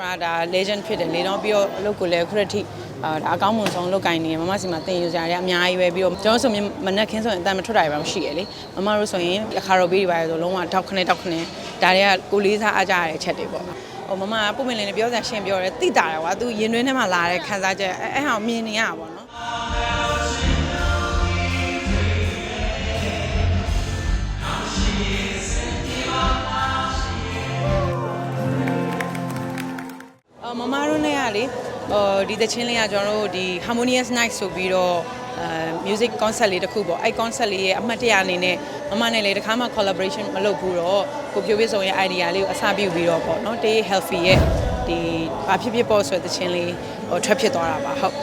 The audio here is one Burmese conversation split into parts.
ဆိုတာဒါ legend ဖြစ်တယ်လေနော်ပြီးတော့အလုပ်ကိုလည်းခုရက်ထိအာဒါအကောင်းမွန်ဆုံးလုပ်ကင်နေမမစီမှာတင်ယူကြရတဲ့အများကြီးပဲပြီးတော့ကျွန်တော်ဆိုရင်မနက်ခင်းဆိုရင်အတန်မထွက်တာတွေပဲရှိရလေမမတို့ဆိုရင်အခါရောဘေးတွေပါဆိုလုံးဝတောက်ခနဲ့တောက်ခနဲ့ဒါတွေကကိုလေးစားအားကြရတဲ့အချက်တွေပေါ့ဟိုမမကပုံမင်းလေးနဲ့ပြောစရာရှင်းပြောတယ်တိတာတယ်ကွာသူရင်တွင်းထဲမှာလာတဲ့ခံစားချက်အဲအဲ့ဟာကိုမြင်နေရတာပေါ့နော် မမတို့နဲ့ကလေဟိုဒီသချင်းလေးကကျွန်တော်တို့ဒီ harmonious night ဆိုပြီးတော့အဲ music concert လေးတစ်ခုပေါ့အဲ့ concert လေးရဲ့အမှတ်တရအနေနဲ့မမနဲ့လည်းတစ်ခါမှ collaboration မလုပ်ဘူးတော့ကိုပြိုပြဆုံရဲ့ idea လေးကိုအစားပြုပြီးတော့ပေါ့နော်တေး healthy ရဲ့ဒီဘာဖြစ်ဖြစ်ပေါ့ဆိုတဲ့သချင်းလေးဟိုထွက်ဖြစ်သွားတာပါဟုတ်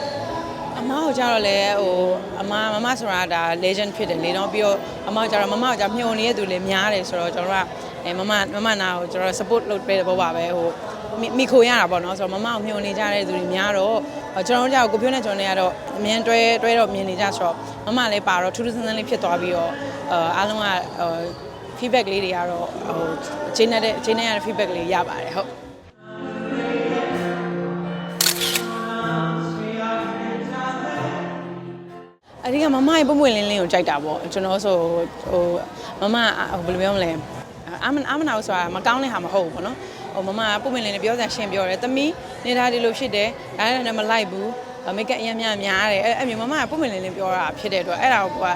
အမကိုကြတော့လေဟိုအမမမဆိုတာဒါ legend ဖြစ်တယ်လေနော်ပြီးတော့အမကကြတော့မမကကြမျှော်နေတဲ့သူလည်းများတယ်ဆိုတော့ကျွန်တော်ကအဲမမမမနာကိုကျွန်တော် support လုပ်ပေးတဲ့ဘောပါပဲဟို မိမိခိုရတာပေါ့နော်ဆိုတော့မမကိုမျှော်နေကြတဲ့သူတွေများတော့အော်ကျွန်တော်တို့ကြောက်ကိုပြောနေကျွန်တော်တွေကတော့အမြင်တွဲတွဲတော့မြင်နေကြဆိုတော့မမလည်းပါတော့ထူးထူးဆန်းဆန်းလေးဖြစ်သွားပြီးတော့အာအားလုံးကဟို feedback လေးတွေကတော့ဟိုအချင်းနဲ့အချင်းနဲ့ရတဲ့ feedback လေးရပါတယ်ဟုတ်အဒီကမမရဲ့ပုံပွင့်လင်းလင်းကိုကြိုက်တာပေါ့ကျွန်တော်ဆိုဟိုမမဟိုဘယ်လိုပြောမလဲအာမအာမနာလို့ဆိုတာမကောင်းတဲ့ဟာမဟုတ်ဘူးပေါ့နော် ဟိုမမပုံပွင့်လင်းနဲ့ပြောစရာရှင်းပြောတယ်သမီးနေတာဒီလိုဖြစ်တယ်ဒါနဲ့မလိုက်ဘူးမိတ်ကအရင်များများတယ်အဲ့အဲ့မျိုးမမကပုံပွင့်လင်းလင်းပြောတာဖြစ်တဲ့အတွက်အဲ့ဒါကိုက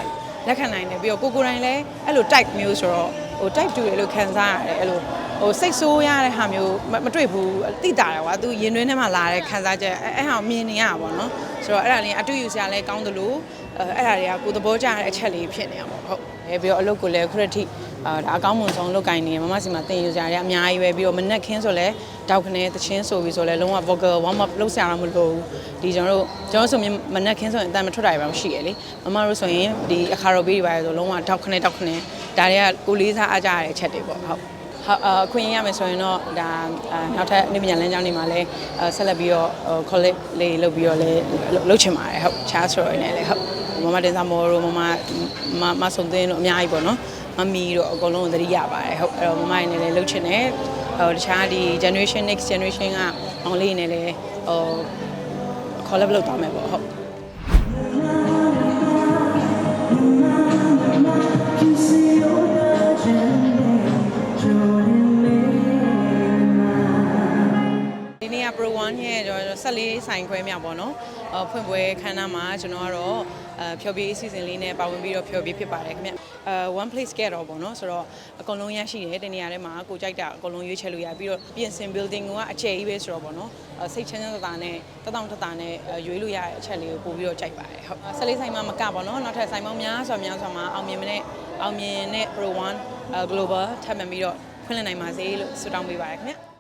လက်ခံနိုင်တယ်ပြီးတော့ကိုကိုတိုင်းလည်းအဲ့လို type မျိုးဆိုတော့ဟို type တူတယ်လို့ခံစားရတယ်အဲ့လိုဟိုစိတ်ဆိုးရတဲ့ဟာမျိုးမတွေ့ဘူးတိတာတယ်ကွာသူရင်တွင်းထဲမှာလာတဲ့ခံစားချက်အဲ့အဲ့ဟာကိုမြင်နေရတာပေါ့နော်ဆိုတော့အဲ့ဒါလေးအတူယူစရာလည်းကောင်းတယ်လို့အဲ့ဒါတွေကကိုသဘောကျတဲ့အချက်လေးဖြစ်နေရပါပေါ့ဟုတ်အဲပြီးတော့အလုပ်ကိုလည်းခုရက်ထိ အာဒါအကောင်းမွန်ဆုံးလုပ်ကင်နေမမစီမှာတင်ယူစရာတွေအများကြီးပဲပြီးတော့မနက်ခင်းဆိုလဲတောက်ခနဲ့တချင်းဆိုပြီးဆိုလဲလုံးဝ vocal warm up လုပ်စရာတော့မလိုဘူးဒီကျွန်တော်တို့ကျွန်တော်ဆိုရင်မနက်ခင်းဆိုရင်အတန်မထွက်တာတွေပဲရှိရလေမမတို့ဆိုရင်ဒီအခါရောဘေးတွေပါဆိုလုံးဝတောက်ခနဲ့တောက်ခနဲ့ဒါတွေကကိုလေးစားအားကြရတဲ့အချက်တွေပေါ့ဟုတ်ဟုတ်အခွင့်ရမယ်ဆိုရင်တော့ဒါနောက်ထပ်အနေပညာလမ်းကြောင်းတွေမှာလည်းဆက်လက်ပြီးတော့ college လေးလုပ်ပြီးတော့လည်းလုပ်ချင်ပါတယ်ဟုတ်ချားဆိုရနေလည်းဟုတ်မမတင်စာမော်တို့မမမမဆုံသွင်းတို့အများကြီးပေါ့နော် မမီတို့အကုန်လုံးသတိရပါတယ်ဟုတ်အဲ့တော့မမရနေလည်းလုပ်ချင်တယ်ဟိုတခြားဒီ generation next generation ကအောင်လေးနေလည်းဟို collab လုပ်သွားမယ်ပေါ့ဟုတ် 1ရဲ့ကျွန်တော်14ဆိုင်ခွဲမြောက်ပေါ့နော်။အဖွင့်ပွဲခန်းနာမှာကျွန်တော်ကတော့အဖျော်ဖြေအစီအစဉ်လေးနဲ့ပါဝင်ပြီးတော့ဖျော်ဖြေဖြစ်ပါတယ်ခင်ဗျ။အဲ one place get တော့ပေါ့နော်ဆိုတော့အကုန်လုံးရရှိတယ်တနေရာထဲမှာကိုကြိုက်တာအကုန်လုံးရွေးချယ်လို့ရပြီးတော့ပြင်ဆင် building ကအကျယ်ကြီးပဲဆိုတော့ပေါ့နော်။စိတ်ချမ်းချမ်းသာသာနဲ့တတောင်တတာနဲ့ရွေးလို့ရတဲ့အချက်လေးကိုပို့ပြီးတော့ကြိုက်ပါတယ်။ဟုတ်14ဆိုင်မှာမကပေါ့နော်နောက်ထပ်ဆိုင်ပေါင်းများစွာများစွာမှာအောင်မြင်မနဲ့အောင်မြင်တဲ့ Pro 1 Global ထပ်မံပြီးတော့ဖွင့်လှစ်နိုင်ပါစေလို့ဆုတောင်းပေးပါရခင်ဗျ။